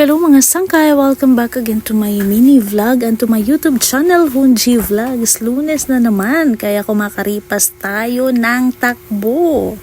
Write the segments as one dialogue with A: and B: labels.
A: Hello mga sangkay! Welcome back again to my mini vlog and to my YouTube channel, Hunji Vlogs. Lunes na naman, kaya kumakaripas tayo ng takbo.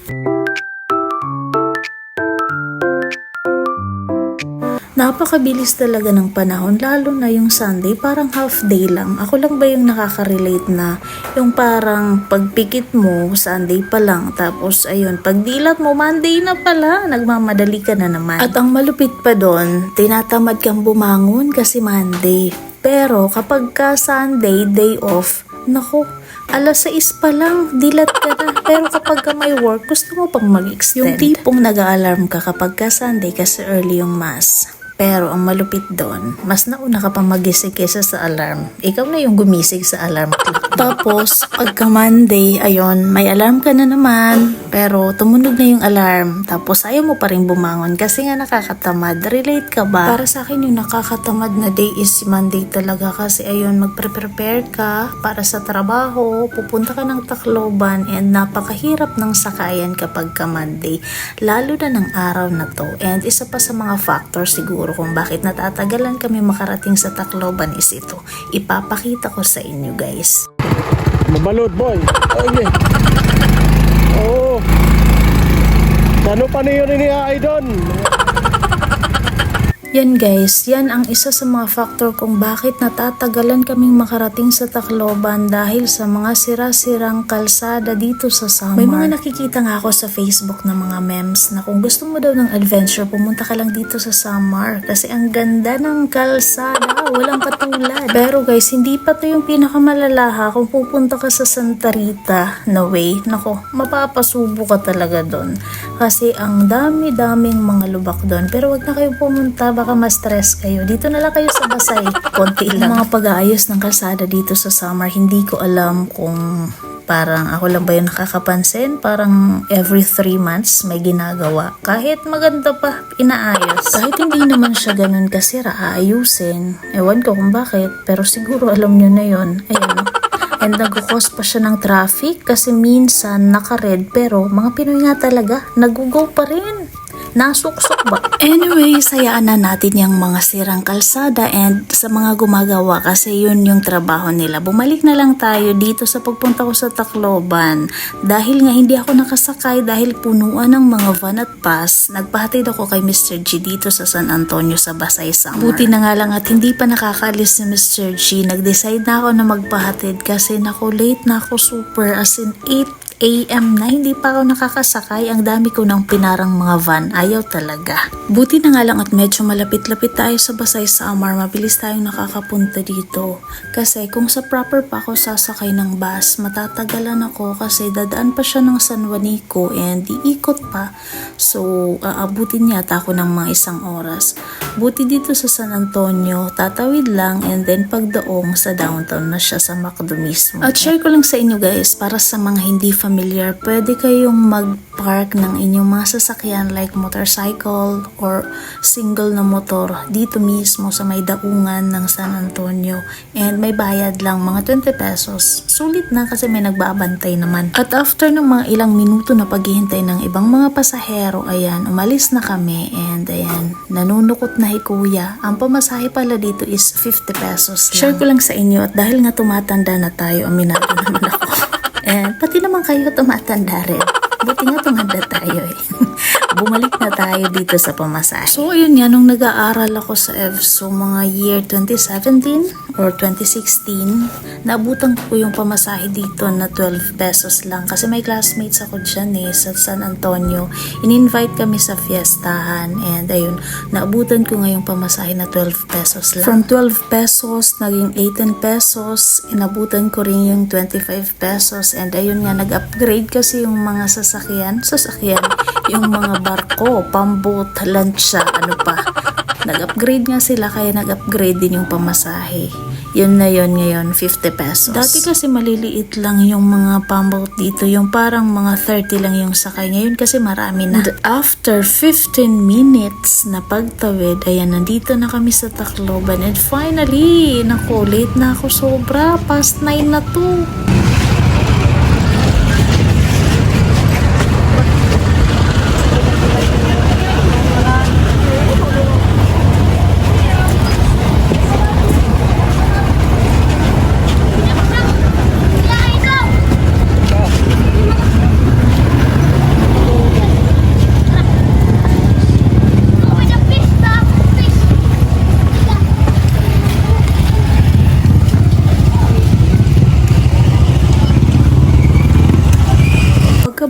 A: Napakabilis talaga ng panahon, lalo na yung Sunday, parang half day lang. Ako lang ba yung nakaka-relate na yung parang pagpikit mo, Sunday pa lang, tapos ayun, pagdilat mo, Monday na pala, nagmamadali ka na naman. At ang malupit pa doon, tinatamad kang bumangon kasi Monday. Pero kapag ka Sunday, day off, nako, alas 6 pa lang, dilat ka na. Pero kapag ka may work, gusto mo pang mag-extend. Yung tipong nag-alarm ka kapag ka Sunday kasi early yung mass. Pero ang malupit doon, mas nauna ka pang magising kesa sa alarm. Ikaw na yung gumising sa alarm clock. Tapos, pagka Monday, ayun, may alarm ka na naman. Pero tumunog na yung alarm. Tapos ayaw mo pa rin bumangon kasi nga nakakatamad. Relate ka ba? Para sa akin yung nakakatamad na day is Monday talaga kasi ayun, magpre-prepare ka para sa trabaho, pupunta ka ng Tacloban and napakahirap ng sakayan kapag ka Monday. Lalo na ng araw na to. And isa pa sa mga factors siguro kung bakit natatagalan kami makarating sa Tacloban is ito. Ipapakita ko sa inyo guys.
B: Mabalot, boy. Okay. Oo. Ano pa niyo ay doon?
A: Yan guys, yan ang isa sa mga factor kung bakit natatagalan kaming makarating sa Tacloban dahil sa mga sira-sirang kalsada dito sa Samar. May mga nakikita nga ako sa Facebook na mga memes na kung gusto mo daw ng adventure, pumunta ka lang dito sa Samar kasi ang ganda ng kalsada, walang katulad. Pero guys, hindi pa to yung pinakamalalaha kung pupunta ka sa Santa Rita na way. Nako, mapapasubo ka talaga doon. Kasi ang dami-daming mga lubak doon. Pero wag na kayong pumunta, baka ma-stress kayo. Dito na lang kayo sa Basay. Konti lang. Mga pag-aayos ng kalsada dito sa summer, hindi ko alam kung parang ako lang ba yung nakakapansin? Parang every three months may ginagawa. Kahit maganda pa, inaayos. Kahit hindi naman siya ganun kasira, aayusin. Ewan ko kung bakit, pero siguro alam nyo na yon Ayun? And nag-cause pa siya ng traffic kasi minsan naka-red pero mga Pinoy nga talaga, nag-go pa rin. Nasuksok ba? Anyway, sayaan na natin yung mga sirang kalsada and sa mga gumagawa kasi yun yung trabaho nila. Bumalik na lang tayo dito sa pagpunta ko sa Tacloban. Dahil nga hindi ako nakasakay dahil punuan ng mga van at bus, nagpahatid ako kay Mr. G dito sa San Antonio sa Basay Summer. Buti na nga lang at hindi pa nakakalis si Mr. G. Nag-decide na ako na magpahatid kasi naku late na ako super as in 8 AM na hindi pa ako nakakasakay. Ang dami ko ng pinarang mga van. Ayaw talaga. Buti na nga lang at medyo malapit-lapit tayo sa Basay Samar. Mabilis tayong nakakapunta dito. Kasi kung sa proper pa ako sasakay ng bus, matatagalan ako kasi dadaan pa siya ng San Juanico and iikot pa. So, aabutin yata ako ng mga isang oras. Buti dito sa San Antonio, tatawid lang and then pagdaong sa downtown na siya sa McDo mismo. At share ko lang sa inyo guys, para sa mga hindi pwede kayong mag-park ng inyong mga sasakyan like motorcycle or single na motor dito mismo sa may daungan ng San Antonio. And may bayad lang mga 20 pesos. Sulit na kasi may nagbabantay naman. At after ng mga ilang minuto na paghihintay ng ibang mga pasahero, ayan, umalis na kami and ayan, nanunukot na hi kuya. Ang pamasahe pala dito is 50 pesos lang. Share ko lang sa inyo at dahil nga tumatanda na tayo, aminado naman ako. And pati naman kayo tumatanda rin. Buti nga tumanda tayo eh. Bumalik na tayo dito sa pamasahe. So ayun nga, nung nag-aaral ako sa EVSO mga year 2017 or 2016, naabutan ko yung pamasahe dito na 12 pesos lang. Kasi may classmates ako dyan eh, sa San Antonio. In-invite kami sa fiestahan and ayun, naabutan ko ngayong pamasahe na 12 pesos lang. From 12 pesos, naging 18 pesos, inabutan ko rin yung 25 pesos and ayun nga, nag-upgrade kasi yung mga sasakyan, sasakyan, yung mga barko, pambot, lancha, ano pa. Nag-upgrade nga sila kaya nag-upgrade din yung pamasahe. Yun na yun ngayon, 50 pesos. Dati kasi maliliit lang yung mga pambot dito, yung parang mga 30 lang yung sakay. Ngayon kasi marami na. And after 15 minutes na pagtawid, ayan, nandito na kami sa Tacloban. And finally, naku, late na ako sobra. Past 9 na to.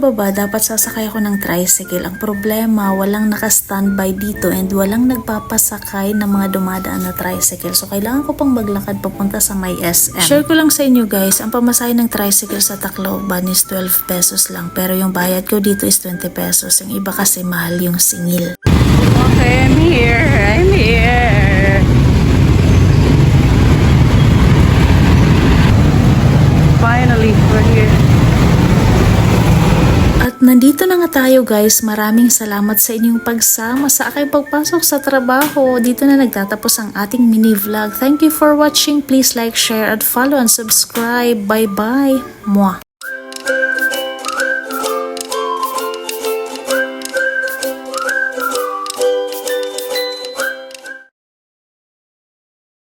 A: Baba, dapat sasakay ako ng tricycle. Ang problema, walang naka-standby dito and walang nagpapasakay ng mga dumadaan na tricycle. So, kailangan ko pang maglakad papunta sa may SM. Share ko lang sa inyo guys, ang pamasahe ng tricycle sa Tacloban is 12 pesos lang. Pero yung bayad ko dito is 20 pesos. Yung iba kasi mahal yung singil.
C: Okay, I'm here. I'm here. Finally, we're here.
A: Nandito na nga tayo guys. Maraming salamat sa inyong pagsama sa aking pagpasok sa trabaho. Dito na nagtatapos ang ating mini vlog. Thank you for watching. Please like, share, at follow and subscribe. Bye-bye. Mwah.